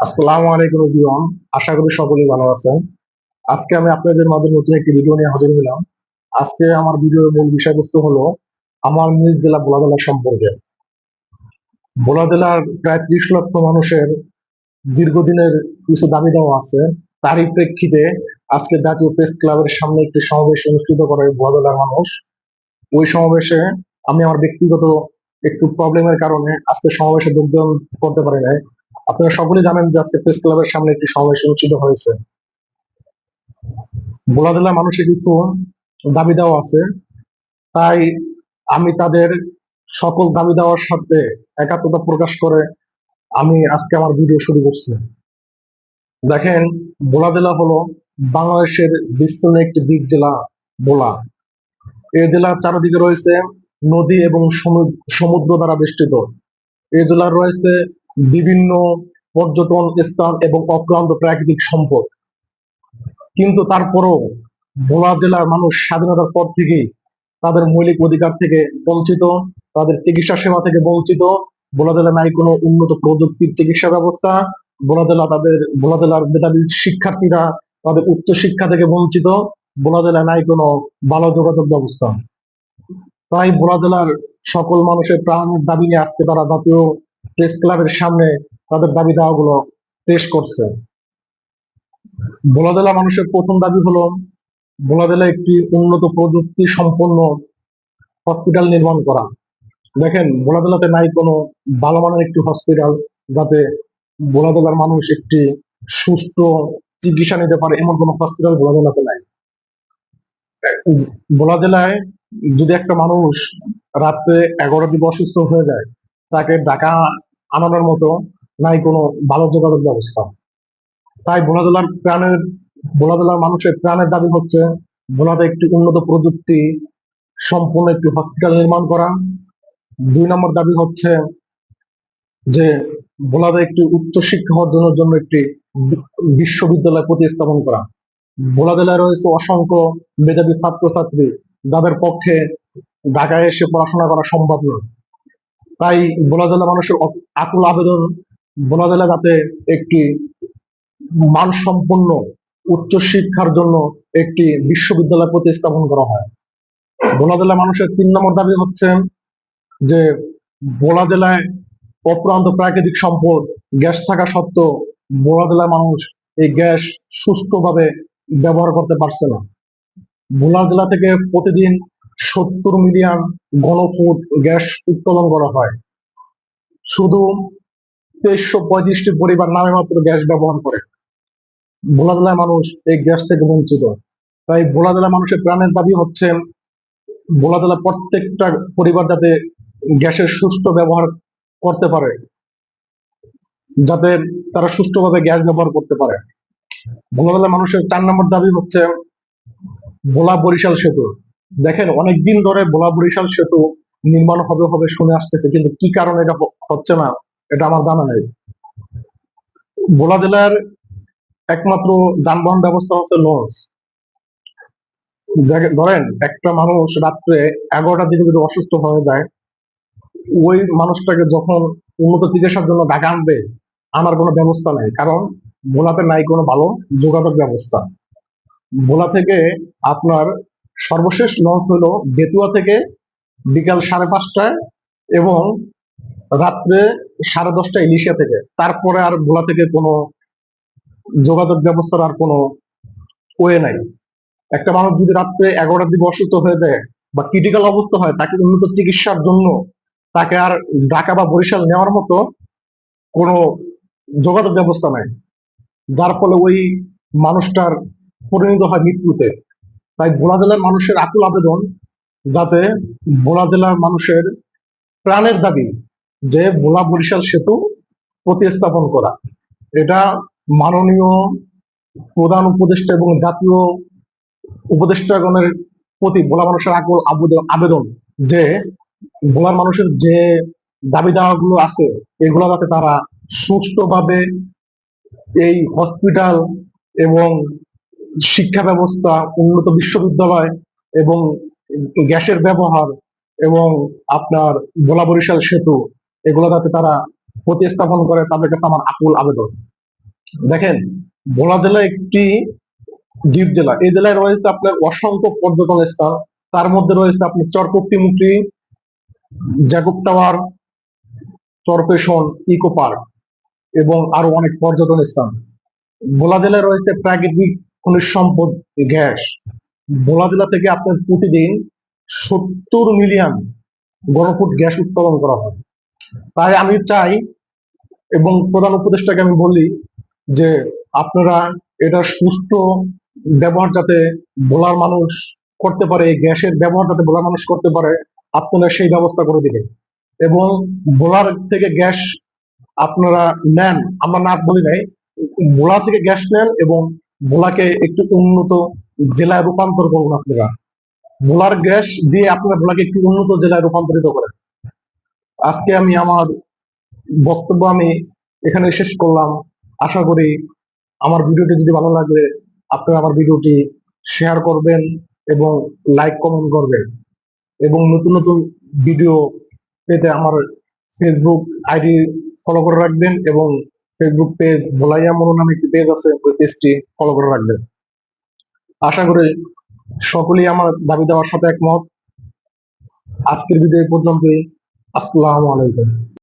আসসালামু আলাইকুম এভরিওয়ান আশা করি সকলেই ভালো আছেন। আজকে আমি আপনাদের মাঝে নতুন একটি ভিডিও নিয়ে হাজির হলাম আজকে আমার ভিডিওর মূল বিষয়বস্তু হলো আমার নিজ জেলা বোলাদেলা সম্পর্কে। বোলা জেলার প্রায় ত্রিশ লক্ষ মানুষের দীর্ঘদিনের কিছু দাবি দেওয়া আছে। তারই প্রেক্ষিতে আজকে জাতীয় প্রেস ক্লাবের সামনে একটি সমাবেশ অনুষ্ঠিত করে বোলা জেলার মানুষ। ওই সমাবেশে আমি আমার ব্যক্তিগত একটু প্রবলেমের কারণে আজকে সমাবেশে যোগদান করতে পারি নাই। আপনারা সকলে জানেন যে আজকে প্রেস ক্লাবের সামনে একটি সমাবেশ অনুষ্ঠিত হয়েছে। বোলা জেলার মানুষের কিছু দাবি দেওয়া আছে। তাই আমি তাদের সকল দাবি দেওয়ার সাথে একাত্মতা প্রকাশ করে আমি আজকে আমার ভিডিও শুরু করছি। দেখেন বোলা জেলা হলো বাংলাদেশের বিস্তীর্ণ একটি দ্বীপ জেলা বোলা এই জেলার চারিদিকে রয়েছে নদী এবং সমু- সমুদ্র দ্বারা বেষ্টিত। এই জেলার রয়েছে বিভিন্ন পর্যটন স্থান এবং অক্লান্ত প্রাকৃতিক সম্পদ। কিন্তু তারপরও ভোলা জেলার মানুষ স্বাধীনতার পর থেকেই তাদের মৌলিক অধিকার থেকে বঞ্চিত, তাদের চিকিৎসা সেবা থেকে বঞ্চিত। ভোলা জেলা নাই কোনো উন্নত প্রযুক্তির চিকিৎসা ব্যবস্থা। ভোলা জেলা তাদের, ভোলা জেলার মেধাবী শিক্ষার্থীরা তাদের উচ্চ শিক্ষা থেকে বঞ্চিত। ভোলা জেলা নাই কোনো ভালো যোগাযোগ ব্যবস্থা। তাই ভোলা জেলার সকল মানুষের প্রাণের দাবি নিয়ে আজকে তারা জাতীয় প্রেস ক্লাবের সামনে তাদের দাবি দাওয়াগুলো পেশ করছে। ভোলা জেলা মানুষের প্রথম দাবি হলো জেলায় একটি উন্নত প্রযুক্তি সম্পন্ন হসপিটাল নির্মাণ করা। দেখেন ভোলা জেলাতে নাই কোনো ভালো মানের একটি হসপিটাল যাতে ভোলা জেলার মানুষ একটি সুস্থ চিকিৎসা নিতে পারে, এমন কোনো হসপিটাল ভোলা জেলাতে নাই। ভোলা জেলায় যদি একটা মানুষ রাত্রে এগারোটার দিকে অসুস্থ হয়ে যায়, তাকে ঢাকা আনানোর মতো নাই কোনো ভালো যোগাযোগ ব্যবস্থা। তাই ভোলা জেলার প্রাণের ভোলা জেলার মানুষের প্রাণের দাবি হচ্ছে ভোলাতে একটি উন্নত প্রযুক্তি সম্পূর্ণ একটি হসপিটাল নির্মাণ করা। দুই নম্বর দাবি হচ্ছে যে ভোলাতে একটি উচ্চ শিক্ষা অর্জনের জন্য একটি বিশ্ববিদ্যালয় প্রতিস্থাপন করা। ভোলা রয়েছে অসংখ্য মেধাবী ছাত্রছাত্রী যাদের পক্ষে ঢাকায় এসে পড়াশোনা করা সম্ভব নয়। তাই ভোলা জেলা মানুষের আকুল আবেদন ভোলা জেলা যাতে একটি মানসম্পন্ন উচ্চ শিক্ষার জন্য একটি বিশ্ববিদ্যালয় প্রতিস্থাপন করা হয়। ভোলা জেলার মানুষের তিন নম্বর দাবি হচ্ছে যে ভোলা জেলায় অপ্রান্ত প্রাকৃতিক সম্পদ, গ্যাস থাকা সত্ত্বেও ভোলা জেলার মানুষ এই গ্যাস সুষ্ঠুভাবে ব্যবহার করতে পারছে না। ভোলা জেলা থেকে প্রতিদিন সত্তর মিলিয়ন ঘনফুট গ্যাস উত্তোলন করা হয়। শুধু তেইশশো পঁয়ত্রিশটি পরিবার নামে মাত্র গ্যাস ব্যবহার করে। ভোলা জেলার মানুষ এই গ্যাস থেকে বঞ্চিত। তাই ভোলা জেলার মানুষের প্রাণের দাবি হচ্ছে ভোলা জেলার প্রত্যেকটা পরিবার যাতে গ্যাসের সুষ্ঠু ব্যবহার করতে পারে, যাতে তারা সুষ্ঠুভাবে গ্যাস ব্যবহার করতে পারে। ভোলা জেলার মানুষের চার নম্বর দাবি হচ্ছে, ভোলা বরিশাল সেতু। দেখেন, অনেকদিন ধরে ভোলা বরিশাল সেতু নির্মাণ হবে হবে শুনে আসতেছে, কিন্তু কি কারণে এটা হচ্ছে না, এটা আমার জানা নেই। ভোলা জেলার একমাত্র যানবাহন ব্যবস্থা হচ্ছে লঞ্চ। ধরেন, একটা মানুষ রাত্রে এগারোটার দিকে যদি অসুস্থ হয়ে যায়, ওই মানুষটাকে যখন উন্নত চিকিৎসার জন্য ঢাকা আনবে, আনার কোনো ব্যবস্থা নেই, কারণ ভোলাতে নাই কোনো ভালো যোগাযোগ ব্যবস্থা। ভোলা থেকে আপনার সর্বশেষ লঞ্চ হলো বেতুয়া থেকে বিকাল সাড়ে পাঁচটায় এবং রাত্রে সাড়ে দশটায় ইলিশিয়া থেকে। তারপরে আর ভোলা থেকে কোনো যোগাযোগ ব্যবস্থার আর কোনো ওয়ে নাই। একটা মানুষ যদি রাত্রে এগারোটার দিকে অসুস্থ হয়ে যায় বা ক্রিটিক্যাল অবস্থা হয়, তাকে উন্নত চিকিৎসার জন্য তাকে আর ঢাকা বা বরিশাল নেওয়ার মতো কোনো যোগাযোগ ব্যবস্থা নাই। যার ফলে ওই মানুষটার পরিণত হয় মৃত্যুতে। তাই ভোলা জেলার মানুষের আকুল আবেদন যাতে ভোলা জেলার মানুষের প্রাণের দাবি যে ভোলা বরিশাল সেতু প্রতিস্থাপন করা। এটা মাননীয় প্রধান উপদেষ্টা এবং জাতীয় উপদেষ্টাগণের প্রতি ভোলা মানুষের আকুল আবেদন যে ভোলার মানুষের যে দাবি দাওয়াগুলো আছে, এগুলো যাতে তারা সুষ্ঠুভাবে এই হসপিটাল এবং শিক্ষা ব্যবস্থা, উন্নত বিশ্ববিদ্যালয় এবং গ্যাসের ব্যবহার এবং আপনার ভোলা বরিশাল সেতু, এগুলো যাতে তারা প্রতিস্থাপন করে, তাদের কাছে আমার আকুল আবেদন। দেখেন, ভোলা জেলা একটি দ্বীপ জেলা, এই জেলায় রয়েছে আপনার অসংখ্য পর্যটন স্থান তার মধ্যে রয়েছে আপনার চরপক্তিমুখী জ্যাকব টাওয়ার, চরপেশন, ইকো পার্ক এবং আরও অনেক পর্যটন স্থান। ভোলা জেলায় রয়েছে প্রাকৃতিক খনিজ সম্পদ গ্যাস। ভোলা জেলা থেকে আপনার প্রতিদিন সত্তর মিলিয়ন ঘনফুট গ্যাস উৎপাদন করা হয়। তাই আমি চাই এবং প্রধান উপদেষ্টাকে আমি বলি যে আপনারা এটা সুস্থ ব্যবহার যাতে ভোলার মানুষ করতে পারে গ্যাসের ব্যবহার যাতে ভোলার মানুষ করতে পারে, আপনারা সেই ব্যবস্থা করে দিবেন। এবং ভোলার থেকে গ্যাস আপনারা নেন, আমরা না বলি নাই ভোলা থেকে গ্যাস নেন এবং ভোলাকে একটু উন্নত জেলায় রূপান্তর করুন আপনারা। ভোলার গ্যাস দিয়ে আপনারা ভোলাকে একটু উন্নত জেলায় রূপান্তরিত করেন। আজকে আমি আমার বক্তব্য আমি এখানে শেষ করলাম। আশা করি আমার ভিডিওটি যদি ভালো লাগলে আপনারা আমার ভিডিওটি শেয়ার করবেন এবং লাইক কমেন্ট করবেন। এবং নতুন নতুন ভিডিও পেতে আমার ফেসবুক আইডি ফলো করে রাখবেন এবং ফেসবুক পেজ ভোলাইয়া মনো নামে একটি পেজ আছে, ওই পেজটি ফলো করে রাখবেন। আশা করি সকলেই আমার দাবি দেওয়ার সাথে একমত। আজকের ভিডিও পর্যন্তই। আসসালামু আলাইকুম।